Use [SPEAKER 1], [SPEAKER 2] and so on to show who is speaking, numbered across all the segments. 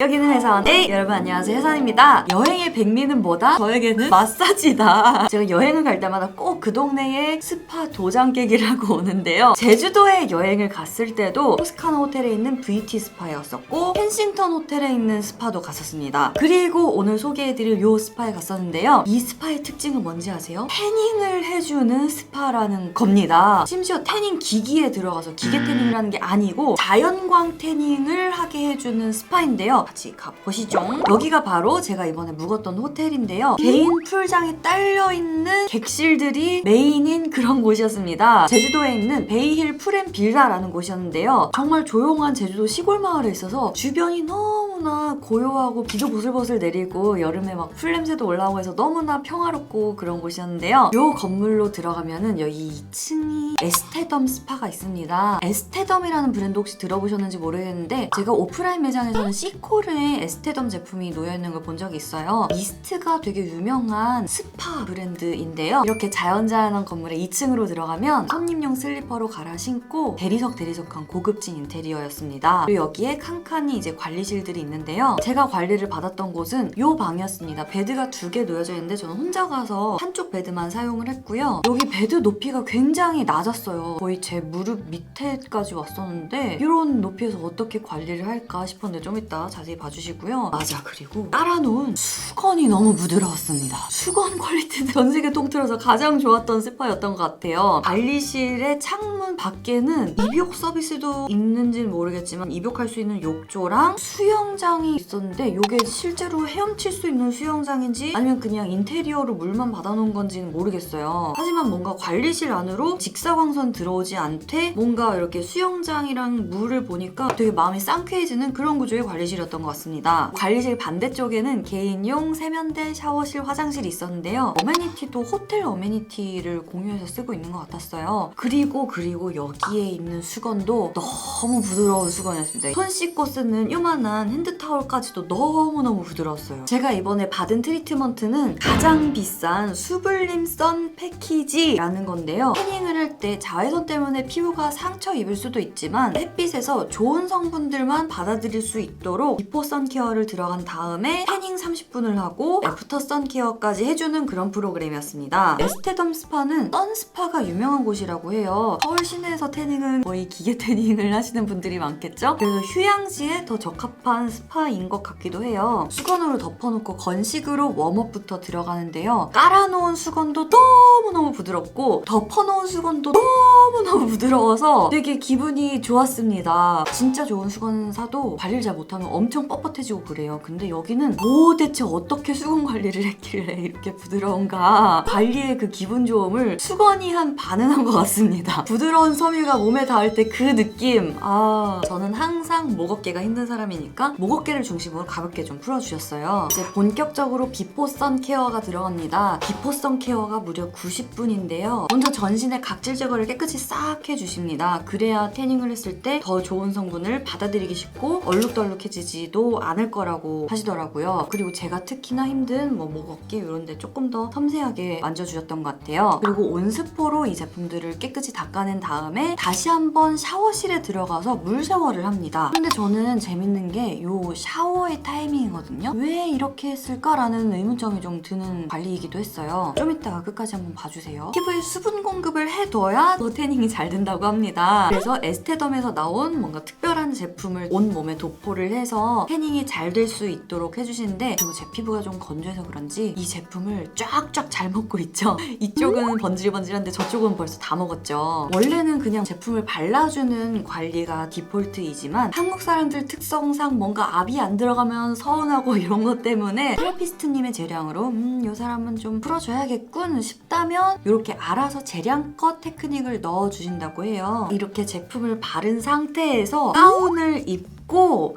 [SPEAKER 1] 여기는 회사원. A 여러분 안녕하세요. 회사원입니다. 여행의 백미는 뭐다? 저에게는 마사지다. 제가 여행을 갈 때마다 꼭 그 동네에 스파 도장 깨기를 하고 오는데요. 제주도에 여행을 갔을 때도 토스카나 호텔에 있는 VT 스파였었고 펜싱턴 호텔에 있는 스파도 갔었습니다. 그리고 오늘 소개해드릴 요 스파에 갔었는데요. 이 스파의 특징은 뭔지 아세요? 태닝을 해주는 스파라는 겁니다. 심지어 태닝 기기에 들어가서 기계 태닝을 하는 게 아니고 자연광 태닝을 하게 해주는 스파인데요 같이 가보시죠. 여기가 바로 제가 이번에 묵었던 호텔인데요. 개인 풀장에 딸려있는 객실들이 메인인 그런 곳이었습니다. 제주도에 있는 베이힐 풀앤빌라라는 곳이었는데요. 정말 조용한 제주도 시골 마을에 있어서 주변이 너무나 고요하고 비도 보슬보슬 내리고 여름에 막 풀냄새도 올라오고 해서 너무나 평화롭고 그런 곳이었는데요. 요 건물로 들어가면은 여기 2층이 에스테덤 스파가 있습니다. 에스테덤이라는 브랜드 혹시 들어보셨는지 모르겠는데 제가 오프라인 매장에서는 시코 르의 에스테덤 제품이 놓여있는 걸 본 적이 있어요. 미스트가 되게 유명한 스파 브랜드인데요. 이렇게 자연자연한 건물에 2층으로 들어가면 손님용 슬리퍼로 갈아 신고 대리석 대리석한 고급진 인테리어였습니다. 그리고 여기에 칸칸이 이제 관리실들이 있는데요. 제가 관리를 받았던 곳은 이 방이었습니다. 베드가 두 개 놓여져 있는데 저는 혼자 가서 한쪽 베드만 사용을 했고요. 여기 베드 높이가 굉장히 낮았어요. 거의 제 무릎 밑에까지 왔었는데 이런 높이에서 어떻게 관리를 할까 싶었는데 좀 이따 자세히 봐주시고요. 맞아 그리고 깔아놓은 수건이 너무 부드러웠습니다. 수건 퀄리티는 전 세계 통틀어서 가장 좋았던 스파였던 것 같아요. 관리실의 창문 밖에는 입욕 서비스도 있는지는 모르겠지만 입욕할 수 있는 욕조랑 수영장이 있었는데 이게 실제로 헤엄칠 수 있는 수영장인지 아니면 그냥 인테리어로 물만 받아놓은 건지는 모르겠어요. 하지만 뭔가 관리실 안으로 직사광선 들어오지 않되 뭔가 이렇게 수영장이랑 물을 보니까 되게 마음이 상쾌해지는 그런 구조의 관리실이었던 것 같습니다. 관리실 반대쪽에는 개인용 세면대, 샤워실, 화장실이 있었는데요. 어메니티도 호텔 어메니티를 공유해서 쓰고 있는 것 같았어요. 그리고 그리고 여기에 있는 수건도 너무 부드러운 수건이었습니다. 손 씻고 쓰는 요만한 핸드타올까지도 너무너무 부드러웠어요. 제가 이번에 받은 트리트먼트는 가장 비싼 수블림 선 패키지라는 건데요. 태닝을 할 때 자외선 때문에 피부가 상처 입을 수도 있지만 햇빛에서 좋은 성분들만 받아들일 수 있도록 비포 선케어를 들어간 다음에 태닝 30분을 하고 애프터 선케어까지 해주는 그런 프로그램이었습니다. 에스테덤 스파는 선스파가 유명한 곳이라고 해요. 서울 시내에서 태닝은 거의 기계 태닝을 하시는 분들이 많겠죠? 그래서 휴양지에 더 적합한 스파인 것 같기도 해요. 수건으로 덮어놓고 건식으로 웜업부터 들어가는데요. 깔아놓은 수건도 너무너무 부드럽고 덮어놓은 수건도 너무너무 부드러워서 되게 기분이 좋았습니다. 진짜 좋은 수건 사도 관리를 잘 못하면 엄청 뻣뻣해지고 그래요. 근데 여기는 도대체 어떻게 수건 관리를 했길래 이렇게 부드러운가 관리의 그 기분 좋음을 수건이 한 반은 한 것 같습니다. 부드러운 섬유가 몸에 닿을 때 그 느낌 아 저는 항상 목 어깨가 힘든 사람이니까 목 어깨를 중심으로 가볍게 좀 풀어주셨어요. 이제 본격적으로 비포 선 케어가 들어갑니다. 비포 선 케어가 무려 90분인데요. 먼저 전신의 각질 제거를 깨끗이 싹 해주십니다. 그래야 태닝을 했을 때 더 좋은 성분을 받아들이기 쉽고 얼룩덜룩해지지 도 않을 거라고 하시더라고요. 그리고 제가 특히나 힘든 뭐 목 어깨 이런 데 조금 더 섬세하게 만져주셨던 것 같아요. 그리고 온스포로 이 제품들을 깨끗이 닦아낸 다음에 다시 한번 샤워실에 들어가서 물 샤워를 합니다. 근데 저는 재밌는 게 이 샤워의 타이밍이거든요. 왜 이렇게 했을까라는 의문점이 좀 드는 관리이기도 했어요. 좀 이따가 끝까지 한번 봐주세요. 피부에 수분 공급을 해둬야 더 태닝이 잘 된다고 합니다. 그래서 에스테덤에서 나온 뭔가 특별한 제품을 온 몸에 도포를 해서 태닝이 잘 될 수 있도록 해주시는데 그리고 제 피부가 좀 건조해서 그런지 이 제품을 쫙쫙 잘 먹고 있죠. 이쪽은 번질번질한데 저쪽은 벌써 다 먹었죠. 원래는 그냥 제품을 발라주는 관리가 디폴트이지만 한국 사람들 특성상 뭔가 압이 안 들어가면 서운하고 이런 것 때문에 테라피스트님의 재량으로 음, 이 사람은 좀 풀어줘야겠군 싶다면 이렇게 알아서 재량껏 테크닉을 넣어주신다고 해요. 이렇게 제품을 바른 상태에서 가운을 입고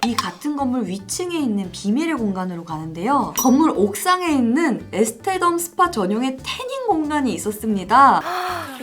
[SPEAKER 1] 이 같은 건물 위층에 있는 비밀의 공간으로 가는데요. 건물 옥상에 있는 에스테덤 스파 전용의 태닝 공간이 있었습니다.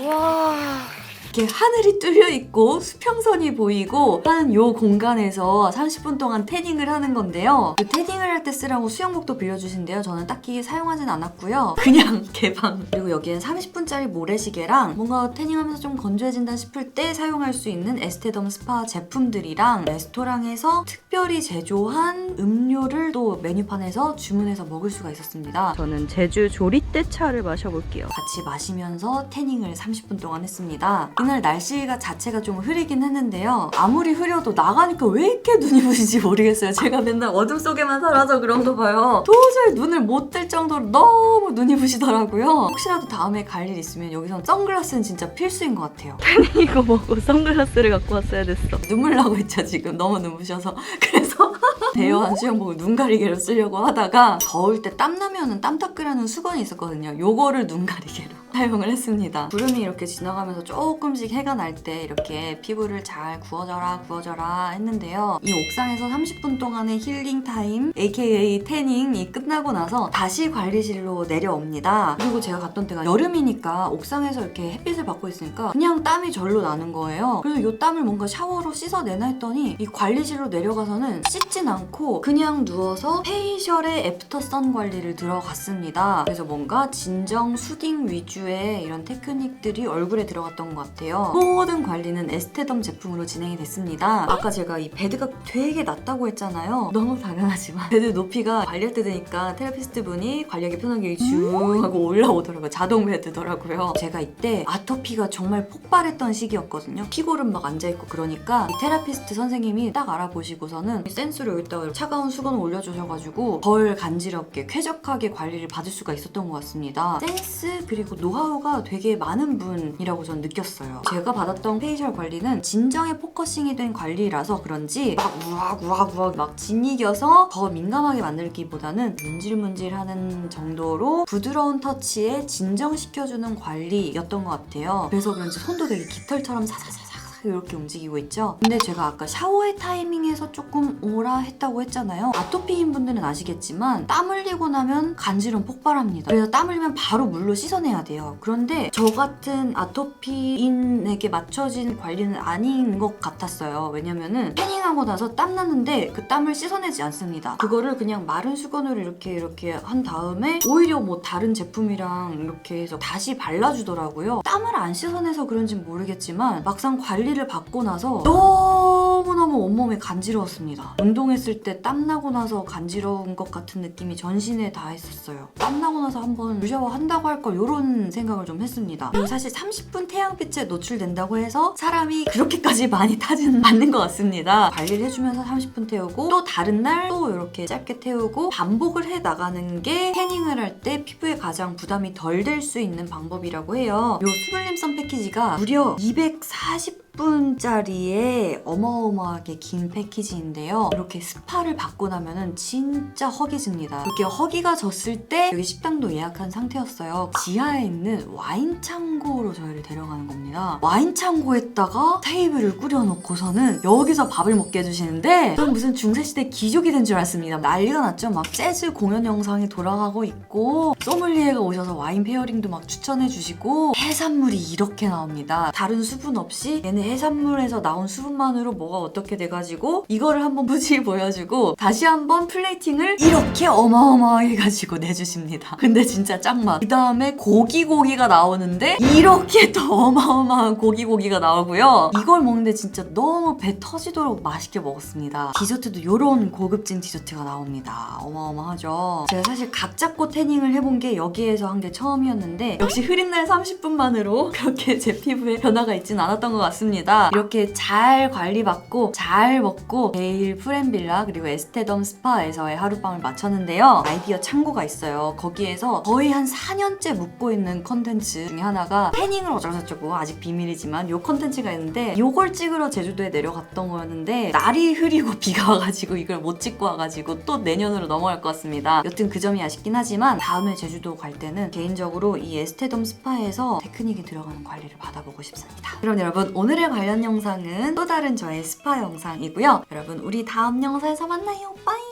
[SPEAKER 2] 와.
[SPEAKER 1] 이렇게 하늘이 뚫려 있고 수평선이 보이고 하는 요 공간에서 30분 동안 태닝을 하는 건데요. 그 태닝을 할 때 쓰라고 수영복도 빌려주신대요. 저는 딱히 사용하진 않았고요. 그냥 개방. 그리고 여기엔 30분짜리 모래시계랑 뭔가 태닝하면서 좀 건조해진다 싶을 때 사용할 수 있는 에스테덤 스파 제품들이랑 레스토랑에서 특별히 제조한 음료를 또 메뉴판에서 주문해서 먹을 수가 있었습니다.
[SPEAKER 2] 저는 제주 조리대 차를 마셔볼게요.
[SPEAKER 1] 같이 마시면서 태닝을 30분 동안 했습니다. 이날 날씨가 자체가 좀 흐리긴 했는데요. 아무리 흐려도 나가니까 왜 이렇게 눈이 부시지 모르겠어요. 제가 맨날 어둠 속에만 살아서 그런가 봐요. 도저히 눈을 못 뜰 정도로 너무 눈이 부시더라고요. 혹시라도 다음에 갈 일 있으면 여기서 선글라스는 진짜 필수인 것 같아요.
[SPEAKER 2] 이거 먹고 선글라스를 갖고 왔어야 됐어.
[SPEAKER 1] 눈물 나고 있죠 지금 너무 눈부셔서 그래서 대여한 수영복을 눈 가리개로 쓰려고 하다가 더울 때 땀 나면은 땀 닦으라는 수건이 있었거든요 요거를 눈 가리개로 사용을 했습니다 구름이 이렇게 지나가면서 조금 씩 해가 날 때 이렇게 피부를 잘 구워져라 구워져라 했는데요 이 옥상에서 30분 동안의 힐링 타임 aka 태닝이 끝나고 나서 다시 관리실로 내려옵니다 그리고 제가 갔던 때가 여름이니까 옥상에서 이렇게 햇빛을 받고 있으니까 그냥 땀이 절로 나는 거예요 그래서 이 땀을 뭔가 샤워로 씻어내나 했더니 이 관리실로 내려가서는 씻진 않고 그냥 누워서 페이셜의 애프터 선 관리를 들어갔습니다. 그래서 뭔가 진정 수딩 위주의 이런 테크닉들이 얼굴에 들어갔던 것 같아요. 모든 관리는 에스테덤 제품으로 진행이 됐습니다. 아까 제가 이 베드가 되게 낮다고 했잖아요. 너무 당연하지만 베드 높이가 관리할 때 되니까 테라피스트 분이 관리하기 편하게 쭉 하고 올라오더라고요. 자동 베드더라고요. 제가 이때 아토피가 정말 폭발했던 시기였거든요. 피골은 막 앉아있고 그러니까 이 테라피스트 선생님이 딱 알아보시고서는 이 센스를 여기다가 차가운 수건을 올려주셔가지고 덜 간지럽게 쾌적하게 관리를 받을 수가 있었던 것 같습니다. 센스 그리고 노하우가 되게 많은 분이라고 저는 느꼈어요. 제가 받았던 페이셜 관리는 진정에 포커싱이 된 관리라서 그런지 막 우악 우악 우악 막 진이겨서 더 민감하게 만들기보다는 문질문질하는 정도로 부드러운 터치에 진정시켜주는 관리였던 것 같아요. 그래서 그런지 손도 되게 깃털처럼 사사사사 이렇게 움직이고 있죠. 근데 제가 아까 샤워의 타이밍에서 조금 오라 했다고 했잖아요. 아토피인 분들은 아시겠지만 땀 흘리고 나면 간지럼 폭발합니다. 그래서 땀 흘리면 바로 물로 씻어내야 돼요. 그런데 저 같은 아토피인에게 맞춰진 관리는 아닌 것 같았어요. 왜냐면은 태닝하고 나서 땀 나는데 그 땀을 씻어내지 않습니다. 그거를 그냥 마른 수건으로 이렇게 이렇게 한 다음에 오히려 뭐 다른 제품이랑 이렇게 해서 다시 발라주더라고요. 땀을 안 씻어내서 그런진 모르겠지만 막상 관리 를 받고 나서 너무너무 온몸에 간지러웠습니다. 운동했을 때 땀나고 나서 간지러운 것 같은 느낌이 전신에 다 했었어요. 땀나고 나서 한번 샤워 한다고 할걸 이런 생각을 좀 했습니다. 그리고 사실 30분 태양빛에 노출된다고 해서 사람이 그렇게까지 많이 타지는 않는 것 같습니다. 관리를 해주면서 30분 태우고 또 다른 날 또 이렇게 짧게 태우고 반복을 해 나가는 게 태닝을 할 때 피부에 가장 부담이 덜 될 수 있는 방법이라고 해요. 이 수블림 선 패키지가 무려 240 10분짜리의 어마어마하게 긴 패키지인데요. 이렇게 스파를 받고 나면은 진짜 허기집니다. 이렇게 허기가 졌을 때 여기 식당도 예약한 상태였어요. 지하에 있는 와인 창고로 저희를 데려가는 겁니다. 와인 창고에다가 테이블을 꾸려놓고서는 여기서 밥을 먹게 해주시는데 저는 무슨 중세시대 귀족이 된 줄 알았습니다. 난리가 났죠. 막 재즈 공연 영상이 돌아가고 있고 소믈리에가 오셔서 와인 페어링도 막 추천해 주시고 해산물이 이렇게 나옵니다. 다른 수분 없이 얘네 해산물에서 나온 수분만으로 뭐가 어떻게 돼가지고 이거를 한번 무지 보여주고 다시 한번 플레이팅을 이렇게 어마어마하게 가지고 내주십니다. 근데 진짜 짱맛. 그 다음에 고기 고기가 나오는데 이렇게 더 어마어마한 고기 고기가 나오고요. 이걸 먹는데 진짜 너무 배 터지도록 맛있게 먹었습니다. 디저트도 이런 고급진 디저트가 나옵니다. 어마어마하죠. 제가 사실 각 잡고 태닝을 해본 게 여기에서 한 게 처음이었는데 역시 흐린 날 30분만으로 그렇게 제 피부에 변화가 있진 않았던 것 같습니다. 이렇게 잘 관리받고 잘 먹고 데일 프렌빌라 그리고 에스테덤 스파에서의 하룻밤을 마쳤는데요. 아이디어 창고가 있어요. 거기에서 거의 한 4년째 묵고 있는 컨텐츠 중에 하나가 태닝을 어쩌고저쩌고 아직 비밀이지만 요 컨텐츠가 있는데 요걸 찍으러 제주도에 내려갔던 거였는데 날이 흐리고 비가 와가지고 이걸 못 찍고 와가지고 또 내년으로 넘어갈 것 같습니다. 여튼 그 점이 아쉽긴 하지만 다음에 제주도 갈 때는 개인적으로 이 에스테덤 스파에서 테크닉이 들어가는 관리를 받아보고 싶습니다. 그럼 여러분 오늘의 관련 영상은 또 다른 저의 스파 영상이고요. 여러분 우리 다음 영상에서 만나요. 빠이!